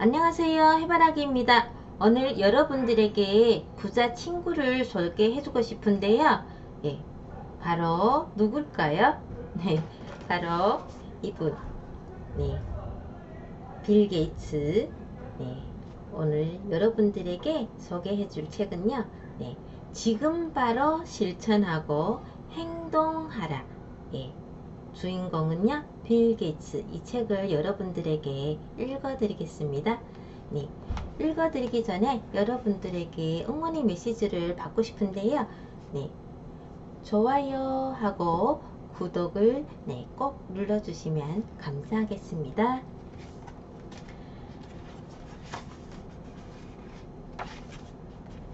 안녕하세요. 해바라기입니다. 오늘 여러분들에게 부자 친구를 소개해 주고 싶은데요. 예, 바로 누굴까요? 네 바로 이분. 네, 빌 게이츠. 네, 오늘 여러분들에게 소개해 줄 책은요. 네, 지금 바로 실천하고 행동하라. 예, 주인공은요 빌 게이츠 이 책을 여러분들에게 읽어드리겠습니다. 네, 읽어드리기 전에 여러분들에게 응원의 메시지를 받고 싶은데요. 네, 좋아요 하고 구독을 네, 꼭 눌러주시면 감사하겠습니다.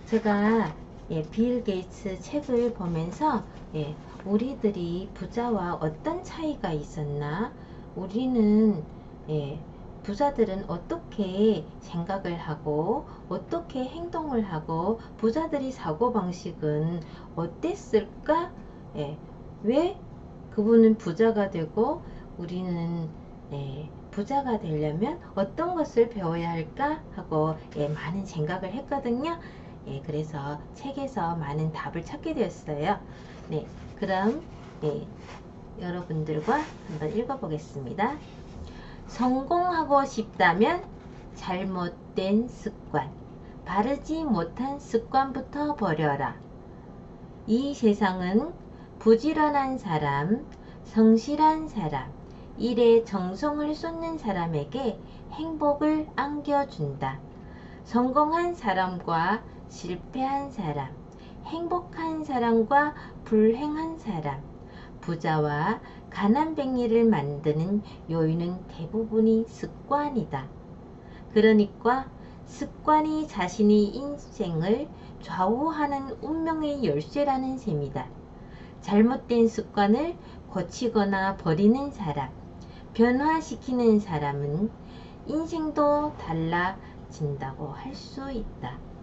제가 예, 빌 게이츠 책을 보면서 예, 우리들이 부자와 어떤 차이가 있었나? 우리는 예, 부자들은 어떻게 생각을 하고 어떻게 행동을 하고 부자들이 사고방식은 어땠을까? 예, 왜 그분은 부자가 되고 우리는 예, 부자가 되려면 어떤 것을 배워야 할까? 하고 예, 많은 생각을 했거든요. 예, 그래서 책에서 많은 답을 찾게 되었어요. 네, 그럼 예, 여러분들과 한번 읽어보겠습니다. 성공하고 싶다면 잘못된 습관, 바르지 못한 습관부터 버려라. 이 세상은 부지런한 사람, 성실한 사람, 일에 정성을 쏟는 사람에게 행복을 안겨준다. 성공한 사람과 실패한 사람, 행복한 사람과 불행한 사람, 부자와 가난뱅이를 만드는 요인은 대부분이 습관이다. 그러니까 습관이 자신의 인생을 좌우하는 운명의 열쇠라는 셈이다. 잘못된 습관을 고치거나 버리는 사람, 변화시키는 사람은 인생도 달라진다고 할 수 있다.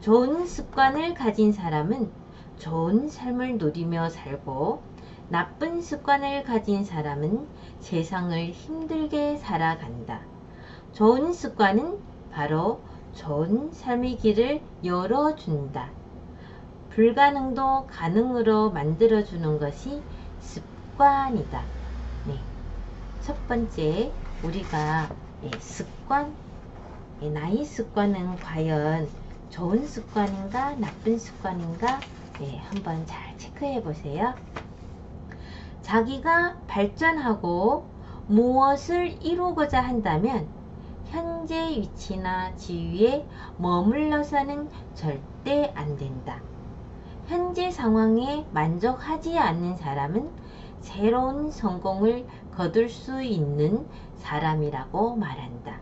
좋은 습관을 가진 사람은 좋은 삶을 누리며 살고 나쁜 습관을 가진 사람은 세상을 힘들게 살아간다. 좋은 습관은 바로 좋은 삶의 길을 열어준다. 불가능도 가능으로 만들어주는 것이 습관이다. 네. 첫 번째, 우리가 예, 습관, 예, 나의 습관은 과연 좋은 습관인가 나쁜 습관인가 네, 한번 잘 체크해 보세요. 자기가 발전하고 무엇을 이루고자 한다면 현재 위치나 지위에 머물러서는 절대 안 된다. 현재 상황에 만족하지 않는 사람은 새로운 성공을 거둘 수 있는 사람이라고 말한다.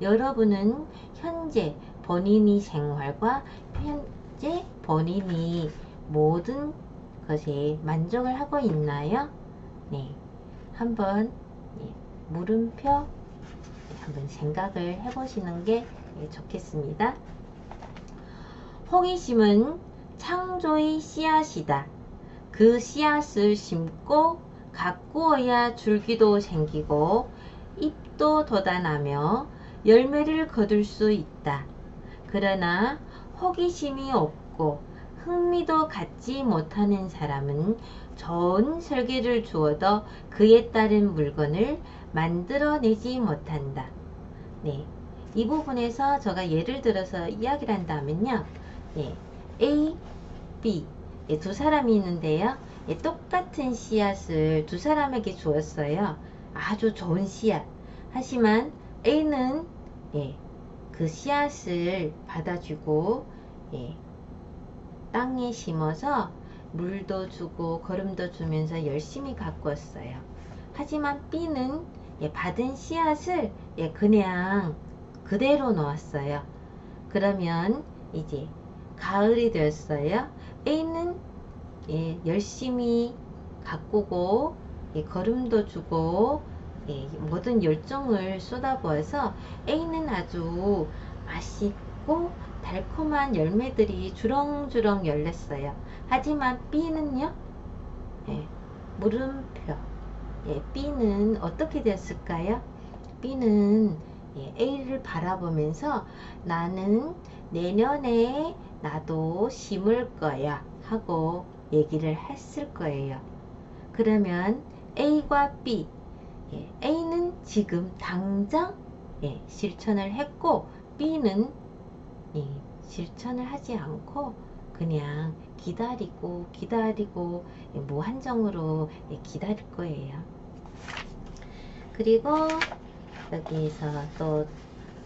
여러분은 현재 본인이 생활과 현재 본인이 모든 것에 만족을 하고 있나요? 네. 한번 네, 물음표 네, 한번 생각을 해보시는 게 네, 좋겠습니다. 호기심은 창조의 씨앗이다. 그 씨앗을 심고 가꾸어야 줄기도 생기고 잎도 돋아나며 열매를 거둘 수 있다. 그러나 호기심이 없고 흥미도 갖지 못하는 사람은 좋은 설계를 주어도 그에 따른 물건을 만들어내지 못한다. 네. 이 부분에서 제가 예를 들어서 이야기를 한다면요. 네. A, B 네, 두 사람이 있는데요. 네, 똑같은 씨앗을 두 사람에게 주었어요. 아주 좋은 씨앗. 하지만 A는 네, 그 씨앗을 받아주고 예, 땅에 심어서 물도 주고 거름도 주면서 열심히 가꾸었어요. 하지만 B는 예, 받은 씨앗을 예, 그냥 그대로 놓았어요. 그러면 이제 가을이 되었어요. A는 예, 열심히 가꾸고 예, 거름도 주고 예, 모든 열정을 쏟아부어서 A는 아주 맛있고 달콤한 열매들이 주렁주렁 열렸어요. 하지만 B는요? 예, 물음표. 예, B는 어떻게 되었을까요? B는 예, A를 바라보면서 나는 내년에 나도 심을 거야 하고 얘기를 했을 거예요. 그러면 A과 B, 예, A는 지금 당장 예, 실천을 했고 B는 예, 실천을 하지 않고 그냥 기다리고 기다리고 예, 무한정으로 예, 기다릴 거예요. 그리고 여기서 또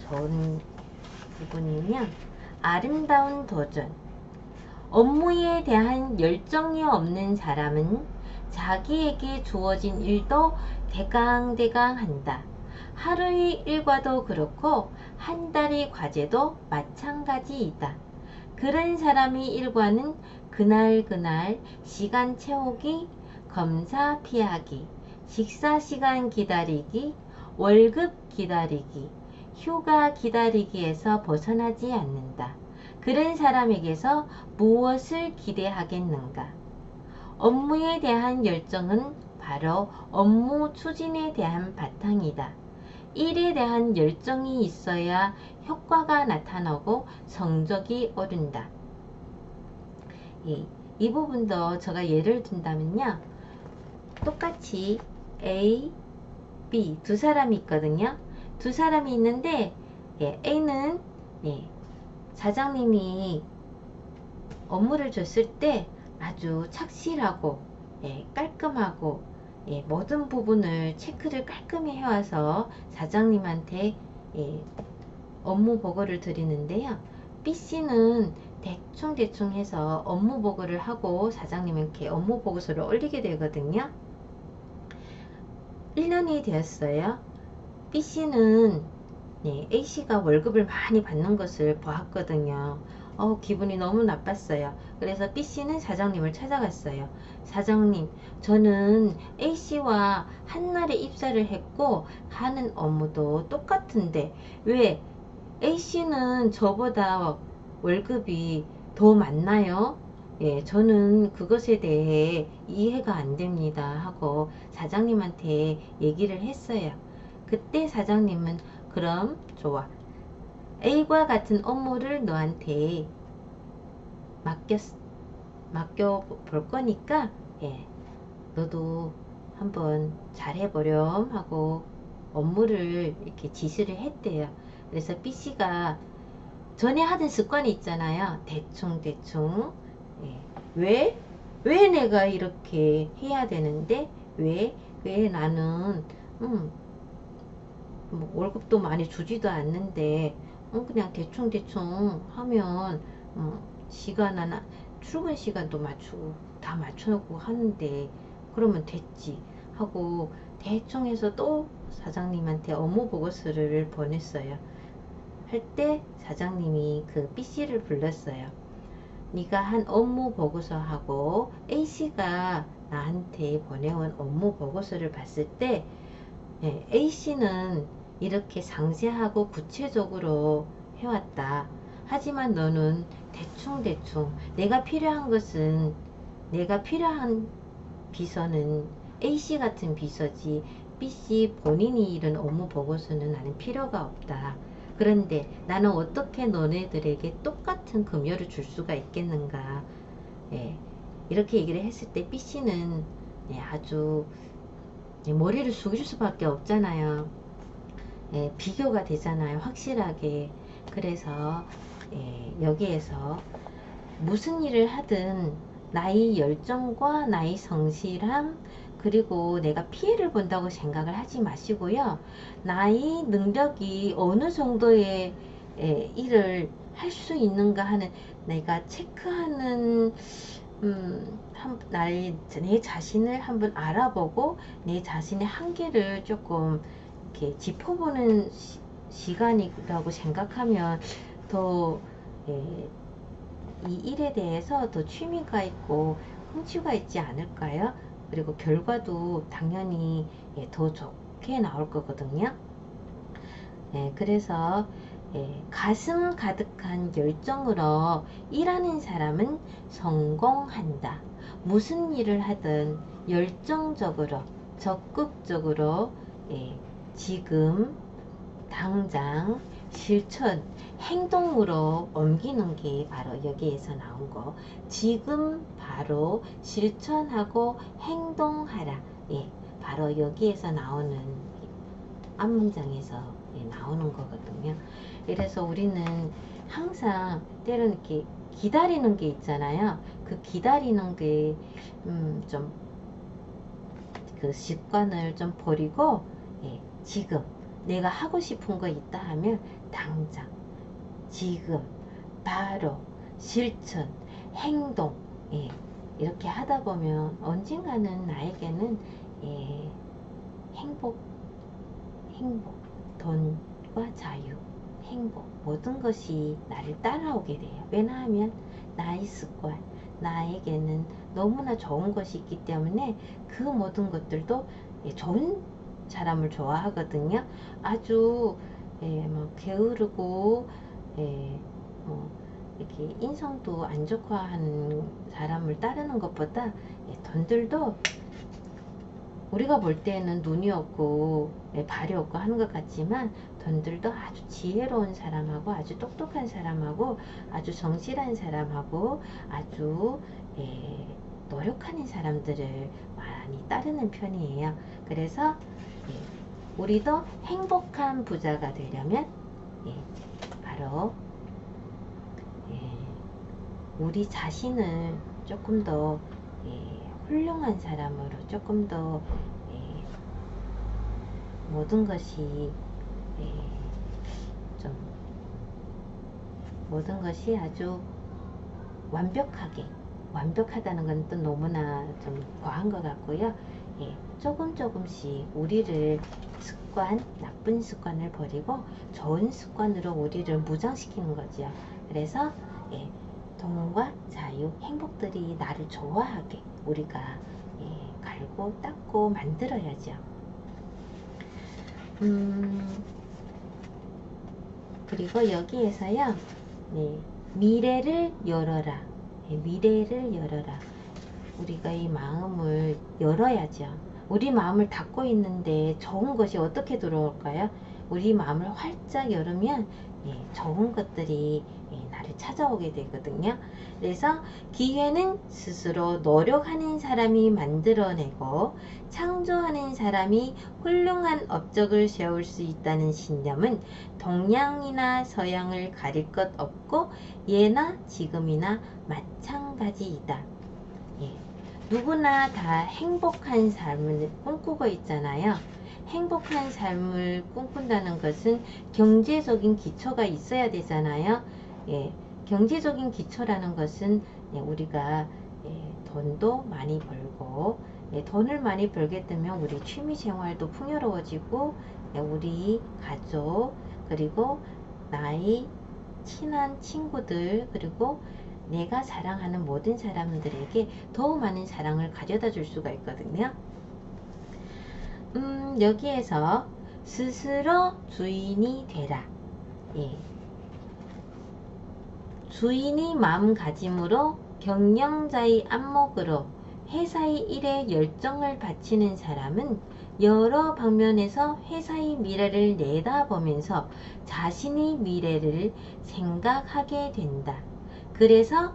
좋은 부분이면 아름다운 도전. 업무에 대한 열정이 없는 사람은 자기에게 주어진 일도 대강대강 한다. 하루의 일과도 그렇고 한 달의 과제도 마찬가지이다. 그런 사람의 일과는 그날 그날 시간 채우기, 검사 피하기, 식사 시간 기다리기, 월급 기다리기, 휴가 기다리기에서 벗어나지 않는다. 그런 사람에게서 무엇을 기대하겠는가? 업무에 대한 열정은 바로 업무 추진에 대한 바탕이다. 일에 대한 열정이 있어야 효과가 나타나고 성적이 오른다. 이, 이 부분도 제가 예를 든다면요. 똑같이 A, B 두 사람이 있거든요. 두 사람이 있는데 예, A는 예, 사장님이 업무를 줬을 때 아주 착실하고 예, 깔끔하고 예, 모든 부분을 체크를 깔끔히 해와서 사장님한테 예, 업무 보고를 드리는데요. B씨는 대충대충 해서 업무 보고를 하고 사장님께 업무 보고서를 올리게 되거든요. 1년이 되었어요. B씨는 네, A씨가 월급을 많이 받는 것을 보았거든요. 어, 기분이 너무 나빴어요. 그래서 B씨는 사장님을 찾아갔어요. 사장님, 저는 A씨와 한날에 입사를 했고 하는 업무도 똑같은데 왜 A씨는 저보다 월급이 더 많나요? 예, 저는 그것에 대해 이해가 안 됩니다 하고 사장님한테 얘기를 했어요. 그때 사장님은 그럼 좋아. A과 같은 업무를 너한테 맡겼, 맡겨 볼 거니까, 예, 너도 한번 잘해보렴 하고 업무를 이렇게 지시를 했대요. 그래서 B씨가 전에 하던 습관이 있잖아요. 대충 대충. 예. 왜? 왜 내가 이렇게 해야 되는데? 왜? 왜 나는, 음, 뭐 월급도 많이 주지도 않는데, 어, 그냥 대충대충 하면, 어, 시간 하나, 출근 시간도 맞추고, 다 맞추고 하는데, 그러면 됐지. 하고, 대충 해서 또 사장님한테 업무 보고서를 보냈어요. 할 때 사장님이 그 B씨를 불렀어요. 네가 한 업무 보고서하고 A씨가 나한테 보내온 업무 보고서를 봤을 때 네, A씨는 이렇게 상세하고 구체적으로 해왔다. 하지만 너는 대충대충 내가 필요한 것은 내가 필요한 비서는 A씨 같은 비서지 B씨 본인이 이런 업무 보고서는 나는 필요가 없다. 그런데 나는 어떻게 너네들에게 똑같은 금요를 줄 수가 있겠는가. 예, 이렇게 얘기를 했을 때 B씨는 예, 아주 예, 머리를 숙일 수밖에 없잖아요. 예, 비교가 되잖아요. 확실하게. 그래서 예, 여기에서 무슨 일을 하든 나의 열정과 나의 성실함 그리고 내가 피해를 본다고 생각을 하지 마시고요. 나의 능력이 어느 정도의 에, 일을 할 수 있는가 하는 내가 체크하는 음, 한, 나의, 내 자신을 한번 알아보고 내 자신의 한계를 조금 이렇게 짚어보는 시, 간이라고 생각하면 더 예, 이 일에 대해서 더 취미가 있고 흥취가 있지 않을까요? 그리고 결과도 당연히 예, 더 좋게 나올 거거든요. 예, 그래서 예, 가슴 가득한 열정으로 일하는 사람은 성공한다. 무슨 일을 하든 열정적으로 적극적으로 예, 지금 당장 실천 행동으로 옮기는 게 바로 여기에서 나온 거. 지금 바로 실천하고 행동하라. 예 바로 여기에서 나오는 앞문장에서 예, 나오는 거거든요. 그래서 우리는 항상 때로는 이렇게 기다리는 게 있잖아요. 그 기다리는 게 음, 좀그 습관을 좀 버리고 예, 지금 내가 하고 싶은 거 있다 하면 당장 지금 바로 실천 행동 예, 이렇게 하다 보면 언젠가는 나에게는 예, 행복 행복 돈과 자유 행복 모든 것이 나를 따라오게 돼요. 왜냐하면 나의 습관 나에게는 너무나 좋은 것이 있기 때문에 그 모든 것들도 예, 좋은 사람을 좋아하거든요. 아주 예, 뭐 게으르고 예, 뭐 이렇게 인성도 안 좋고 하는 사람을 따르는 것보다 예, 돈들도 우리가 볼 때는 눈이 없고 예, 발이 없고 하는 것 같지만 돈들도 아주 지혜로운 사람하고 아주 똑똑한 사람하고 아주 성실한 사람하고 아주 예, 노력하는 사람들을 많이 따르는 편이에요. 그래서 예, 우리도 행복한 부자가 되려면 예, 바로 예, 우리 자신을 조금 더 예, 훌륭한 사람으로 조금 더 예, 모든 것이 예, 좀 모든 것이 아주 완벽하게 완벽하다는 건 또 너무나 좀 과한 것 같고요. 예, 조금 조금씩 우리를 습관, 나쁜 습관을 버리고 좋은 습관으로 우리를 무장시키는 거죠. 그래서 예, 돈과 자유, 행복들이 나를 좋아하게 우리가 예, 갈고 닦고 만들어야죠. 음, 그리고 여기에서요, 네, 미래를 열어라. 예, 미래를 열어라. 우리가 이 마음을 열어야죠. 우리 마음을 닫고 있는데 좋은 것이 어떻게 들어올까요? 우리 마음을 활짝 열으면 예, 좋은 것들이 예, 나를 찾아오게 되거든요. 그래서 기회는 스스로 노력하는 사람이 만들어내고 창조하는 사람이 훌륭한 업적을 세울 수 있다는 신념은 동양이나 서양을 가릴 것 없고 예나 지금이나 마찬가지이다. 예, 누구나 다 행복한 삶을 꿈꾸고 있잖아요. 행복한 삶을 꿈꾼다는 것은 경제적인 기초가 있어야 되잖아요. 예, 경제적인 기초라는 것은 예, 우리가 예, 돈도 많이 벌고 예, 돈을 많이 벌게 되면 우리 취미 생활도 풍요로워지고 예, 우리 가족 그리고 나의 친한 친구들 그리고 내가 사랑하는 모든 사람들에게 더 많은 사랑을 가져다 줄 수가 있거든요. 음, 여기에서 스스로 주인이 되라. 예. 주인이 마음가짐으로 경영자의 안목으로 회사의 일에 열정을 바치는 사람은 여러 방면에서 회사의 미래를 내다보면서 자신의 미래를 생각하게 된다. 그래서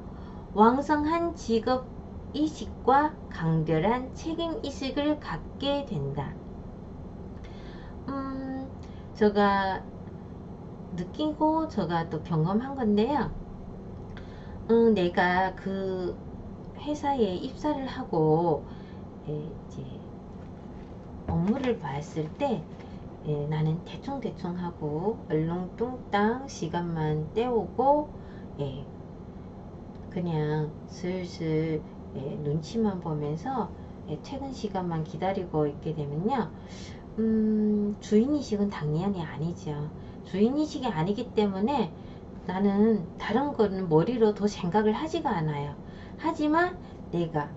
왕성한 직업 의식과 강렬한 책임 의식을 갖게 된다. 음, 제가 느끼고 제가 또 경험한 건데요. 음, 내가 그 회사에 입사를 하고 예, 이제 업무를 봤을 때 예, 나는 대충대충 하고 얼렁뚱땅 시간만 때우고 예, 그냥 슬슬 예, 눈치만 보면서 예, 퇴근 시간만 기다리고 있게 되면요. 음, 주인의식은 당연히 아니죠. 주인의식이 아니기 때문에 나는 다른 거는 머리로 더 생각을 하지가 않아요. 하지만 내가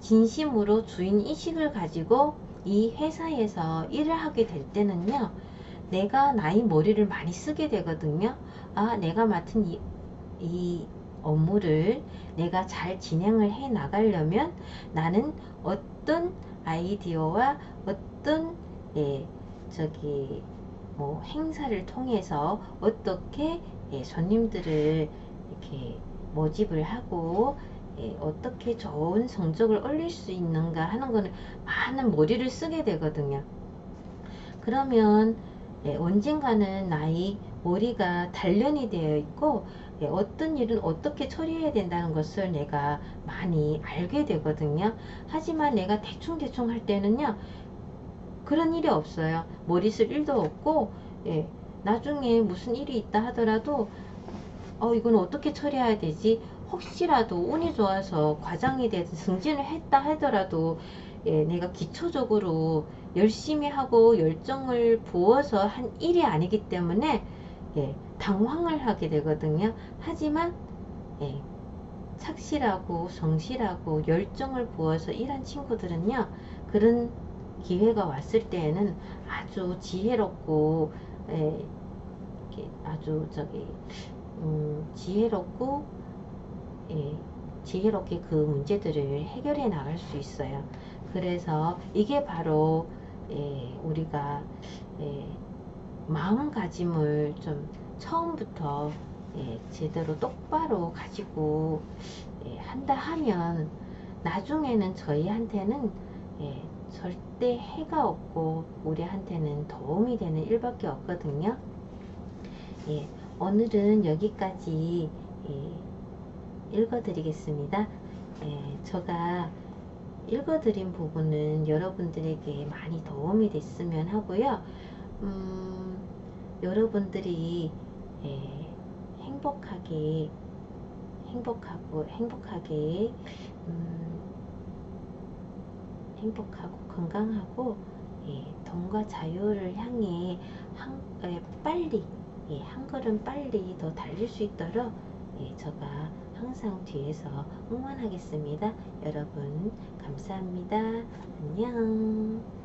진심으로 주인의식을 가지고 이 회사에서 일을 하게 될 때는요 내가 나의 머리를 많이 쓰게 되거든요. 아 내가 맡은 이, 이 업무를 내가 잘 진행을 해 나가려면 나는 어떤 아이디어와 어떤 예, 저기 뭐 행사를 통해서 어떻게 예, 손님들을 이렇게 모집을 하고 예, 어떻게 좋은 성적을 올릴 수 있는가 하는 거는 많은 머리를 쓰게 되거든요. 그러면 예, 언젠가는 나의 머리가 단련이 되어 있고 예, 어떤 일은 어떻게 처리해야 된다는 것을 내가 많이 알게 되거든요. 하지만 내가 대충대충 할 때는요. 그런 일이 없어요. 머리 쓸 일도 없고 예, 나중에 무슨 일이 있다 하더라도 어 이건 어떻게 처리해야 되지? 혹시라도 운이 좋아서 과장이 돼서 승진을 했다 하더라도 예, 내가 기초적으로 열심히 하고 열정을 부어서 한 일이 아니기 때문에 예, 당황을 하게 되거든요. 하지만 예, 착실하고 성실하고 열정을 부어서 일한 친구들은요. 그런 기회가 왔을 때에는 아주 지혜롭고 예, 아주 저기 음, 지혜롭고 예, 지혜롭게 그 문제들을 해결해 나갈 수 있어요. 그래서 이게 바로 예, 우리가 예, 마음가짐을 좀 처음부터 예, 제대로 똑바로 가지고 예, 한다 하면 나중에는 저희한테는 예, 절대 해가 없고 우리한테는 도움이 되는 일밖에 없거든요. 예, 오늘은 여기까지 예, 읽어드리겠습니다. 예, 제가 읽어드린 부분은 여러분들에게 많이 도움이 됐으면 하고요. 음, 여러분들이 예, 행복하게 행복하고 행복하게 음, 행복하고 건강하고 예, 돈과 자유를 향해 한, 예, 빨리 예, 한 걸음 빨리 더 달릴 수 있도록 예, 제가 항상 뒤에서 응원하겠습니다. 여러분 감사합니다. 안녕